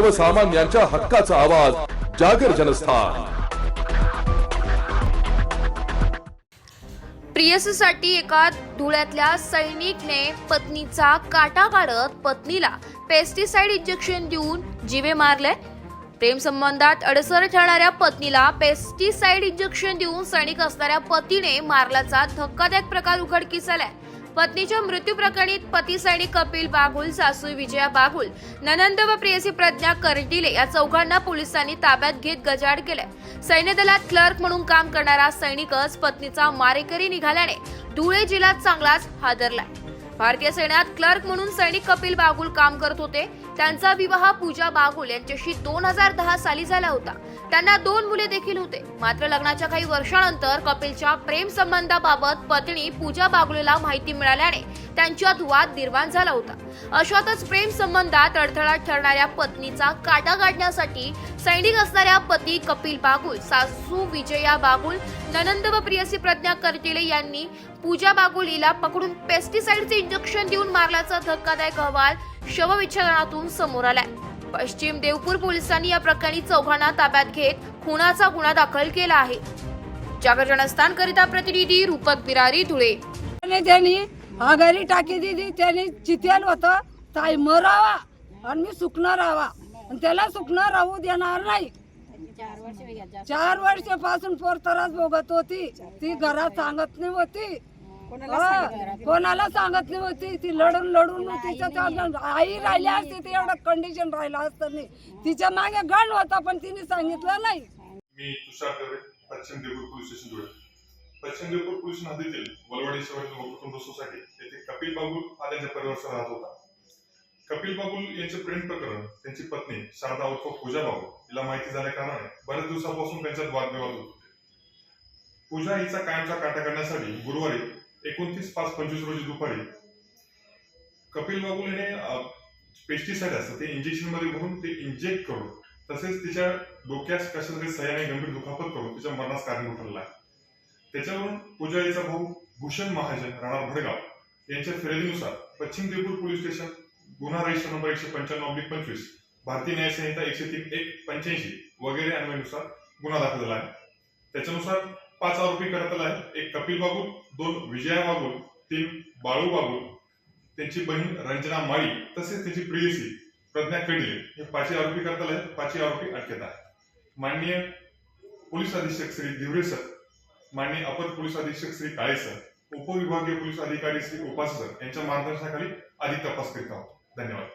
सर्वसामान्यांच्या हक्काचा आवाज जागर जनस्थान. प्रियसीसाठी एका धुळ्यातल्या सैनिकने पत्नीचा काटा काढत पत्नीला पेस्टिसाइड इंजेक्शन देऊन जीवे मारले. प्रेम संबंधात अडसर ठरणाऱ्या पत्नीला पेस्टिसाइड इंजेक्शन देऊन सैनिक असणाऱ्या पतीने मारल्याचा धक्कादायक प्रकार उघडकीस आलाय. पत्नीच्या मृत्यू प्रकरणी पती सैनिक कपिल बागुल सासू विजया बागुल ननंद व प्रेयसी प्रज्ञा करडिले या चौघांना पोलिसांनी ताब्यात घेत गजाड केलंय. सैन्य दलात क्लर्क म्हणून काम करणारा सैनिकच पत्नीचा मारेकरी निघाल्याने धुळे जिल्ह्यात चांगलाच हादरलाय. भारतीय सैन्यात क्लर्क म्हणून सैनिक कपिल बागुल काम करत होते. त्यांचा विवाह पूजा बागुल यांच्याशी दोन हजार दहा साली झाला होता. त्यांना दोन मुले देखील होते. मात्र लग्नाच्या काही वर्षानंतर कपिलच्या प्रेम संबंधाबाबत पत्नी पूजा बागुलेला माहिती मिळाल्याने त्यांच्यात वाद निर्माण झाला होता. अशातच प्रेम संबंधात अडथळा ठरणाऱ्या पत्नीचा काटा काढण्यासाठी सैनिक असणाऱ्या पती कपिल बागुल सासू विजया बागुल ननंद व प्रियसी प्रज्ञा कर्टिले यांनी पूजा बागुलीला पकडून पेस्टिसाइडचे इंजेक्शन देऊन मारल्याचा धक्कादायक अहवाल शवविच्छेदनातून समोर आलाय. पश्चिम देवपूर पोलिसांनी या प्रकरणी चौघांना ताब्यात घेत खुनाचा गुन्हा दाखल केला आहे. जागर जनस्थान करिता प्रतिनिधी रूपक बिरारी धुळे. आणि त्यांनी आघारी टाकी दिली त्यांनी चितेल होतं. ताई मरावा आणि मी सुकणार राहावा आणि त्याला सुकणार राहू देणार नाही. चार वर्षापासून पोर त्रास भोगत होती. ती घरात सांगत नाही होती कोणाला सांगत नाही होती ती लढून लढून तिच्या आई राहिली असती ती एवढं कंडिशन राहिलं असतं नाही. तिच्यामागे गण होता पण तिने सांगितलं नाही. मी तुषार दवे पश्चिम देवपूर पोलीस स्टेशन धुळे पश्चिम देवपूर पोलीस हद्दीतील वलवाडी शहरातील कुटुंब सोसायटी येथे कपिल बागुल हा त्यांच्या परिवारासह राहत होता. कपिल बागुल यांचे प्रेम प्रकरण त्यांची पत्नी शारदा उर्फ पूजा बागुल हिला माहिती झाल्या कारणाने बऱ्याच दिवसापासून त्यांच्यात वादविवाद होत होते. पूजा हिचा कायमचा काटा करण्यासाठी गुरुवारी एकोणतीस पाच पंचवीस रोजी दुपारी. कपिल बाबुल याने पेस्टिसाइड असतं ते इंजेक्शनमध्ये भरून ते इंजेक्ट करून तसेच तिच्या डोक्यास कशा तरी सह्याने गंभीर दुखापत करून तिच्या मरणास कारण ठरला त्याच्यावरून पुजारीचा भाऊ भूषण महाजन राणा भडगाव यांच्या फिर्यादीनुसार पश्चिम देवपूर पोलीस स्टेशन गुन्हा रजिस्टर नंबर एकशे पंच्याण्णव अब्लिक पंचवीस भारतीय न्याय संहिता एकशे तीन एक पंच्याऐंशी वगैरे अन्वयानुसार गुन्हा दाखल झाला आहे. त्याच्यानुसार पाच आरोपी करण्यात आले एक कपिल बागुल दोन विजया बागुल तीन बाळू बागुल. त्यांची बहीण रंजना माळी तसेच त्याची प्रियसी प्रज्ञा कडिले हे पाचही आरोपी करता आले आहेत. पाचही आरोपी अटकेत आहेत. माननीय पोलीस अधीक्षक श्री दिवरे सर माननीय अपर पोलीस अधीक्षक श्री काळे सर उपविभागीय पोलीस अधिकारी श्री उपास सर यांच्या मार्गदर्शनाखाली अधिक तपास करीत आहोत. धन्यवाद.